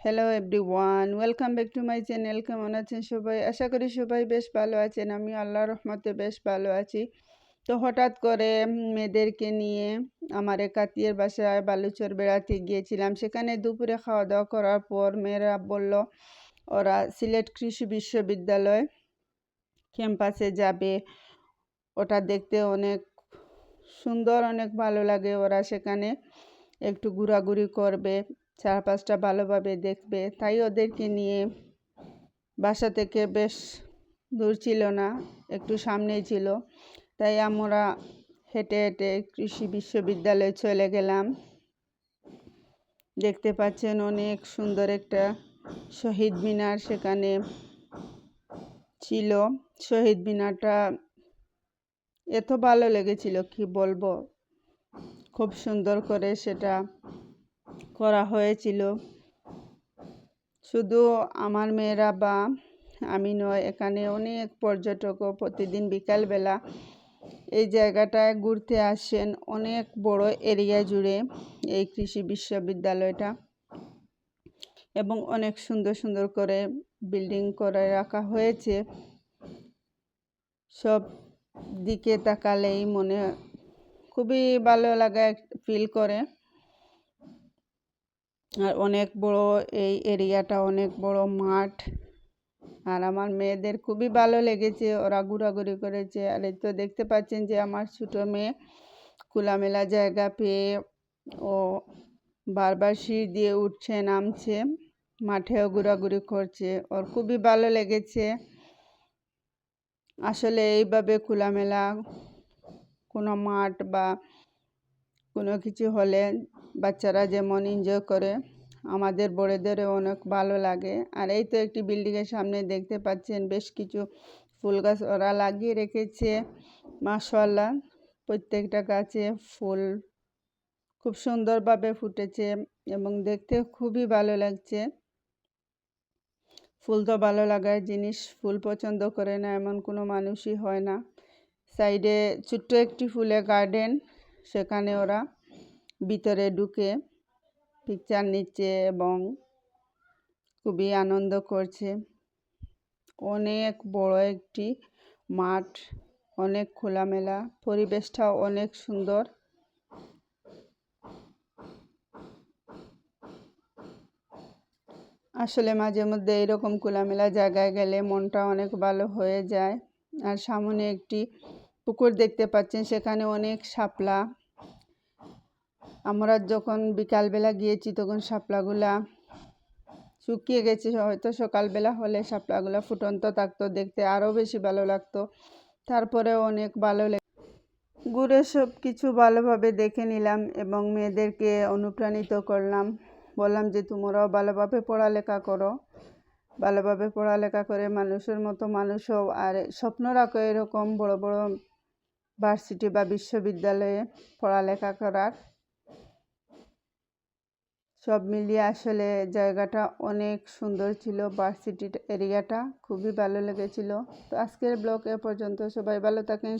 Hello everyone welcome back to my channel কেমন আছেন সবাই আশা করি সবাই বেশ ভালো আছেন আমি আল্লাহ রহমতে বেশ ভালো আছি তো হঠাৎ করে মেয়েদেরকে নিয়ে আমার এক আত্মীয়ের বাসায় বালুচর বেড়াতে গিয়েছিলাম। সেখানে দুপুরে খাওয়া দাওয়া করার পর মেয়েরা বলল, ওরা সিলেট কৃষি বিশ্ববিদ্যালয় ক্যাম্পাসে যাবে। ওটা দেখতে অনেক সুন্দর, অনেক ভালো লাগে। ওরা সেখানে একটু ঘোরাঘুরি করবে। চারপাশটা ভালোভাবে দেখবে। তাই ওদেরকে নিয়ে বাসা থেকে বেশ দূর ছিল না, একটু সামনেই ছিল। তাই আমরা হেঁটে হেঁটে কৃষি বিশ্ববিদ্যালয়ে চলে গেলাম। দেখতে পাচ্ছেন অনেক সুন্দর একটা শহীদ মিনার সেখানে ছিল। শহীদ মিনারটা এত ভালো লেগেছিল, কি বলব? খুব সুন্দর করে সেটা করা হয়েছিল। শুধু আমার মেয়েরা বা আমি নয়, এখানে অনেক পর্যটকও প্রতিদিন বিকালবেলা এই জায়গাটায় ঘুরতে আসেন। অনেক বড় এরিয়া জুড়ে এই কৃষি বিশ্ববিদ্যালয়টা এবং অনেক সুন্দর সুন্দর করে বিল্ডিং করে রাখা হয়েছে। সব দিকে তাকালেই মনে খুবই ভালো লাগা ফিল করে। আর অনেক বড় এই এরিয়াটা অনেক বড় মাঠ। আর আমার মেয়েদের খুবই ভালো লেগেছে, ওরা ঘোরাঘুরি করেছে। আর এই তো দেখতে পাচ্ছেন যে আমার ছোটো মেয়ে খোলামেলা জায়গা পেয়ে ও বারবার সিঁড়ি দিয়ে উঠছে, নামছে, মাঠেও ঘোরাঘুরি করছে। ওর খুবই ভালো লেগেছে। আসলে এইভাবে খোলামেলা কোনো মাঠ বা কোনো কিছু হলে বাচ্চারা যেমন এনজয় করে, আমাদের বড়দেরও অনেক ভালো লাগে। আর এই তো একটি বিল্ডিংয়ের সামনে দেখতে পাচ্ছেন, বেশ কিছু ফুল গাছ ওরা লাগিয়ে রেখেছে। মাশাল্লাহ প্রত্যেকটা গাছে ফুল খুব সুন্দরভাবে ফুটেছে এবং দেখতে খুবই ভালো লাগছে। ফুল তো ভালো লাগার জিনিস, ফুল পছন্দ করে না এমন কোনো মানুষই হয় না। সাইডে ছোট্ট একটি ফুলের গার্ডেন সেখানে ওরা ভিতরে ঢুকে পিকচার নিচ্ছে এবং খুবই আনন্দ করছে। অনেক বড় একটি মাঠ, অনেক খোলামেলা, পরিবেশটাও অনেক সুন্দর। আসলে মাঝে মধ্যে এরকম খোলামেলা জায়গায় গেলে মনটা অনেক ভালো হয়ে যায়। আর সামনে একটি পুকুর দেখতে পাচ্ছেন, সেখানে অনেক শাপলা। আমরা যখন বিকালবেলা গিয়েছি, তখন শাপলাগুলা শুকিয়ে গেছে। হয়তো সকালবেলা হলে শাপলাগুলা ফুটন্ত থাকতো, দেখতে আরও বেশি ভালো লাগতো। তারপরে অনেক ভালো ঘুরে সব কিছু ভালোভাবে দেখে নিলাম এবং মেয়েদেরকে অনুপ্রাণিত করলাম। বললাম যে, তোমরাও ভালোভাবে পড়ালেখা করো। ভালোভাবে পড়ালেখা করে মানুষের মতো মানুষ হও আর স্বপ্ন রাখো এরকম বড় বড় ভার্সিটি বা বিশ্ববিদ্যালয়ে পড়ালেখা করার। সব মিলিয়ে আসলে জায়গাটা অনেক সুন্দর ছিল, ভার্সিটির এরিয়াটা খুবই ভালো লেগেছিল। তো আজকের ব্লগ এ পর্যন্ত সবাই ভালো থাকেন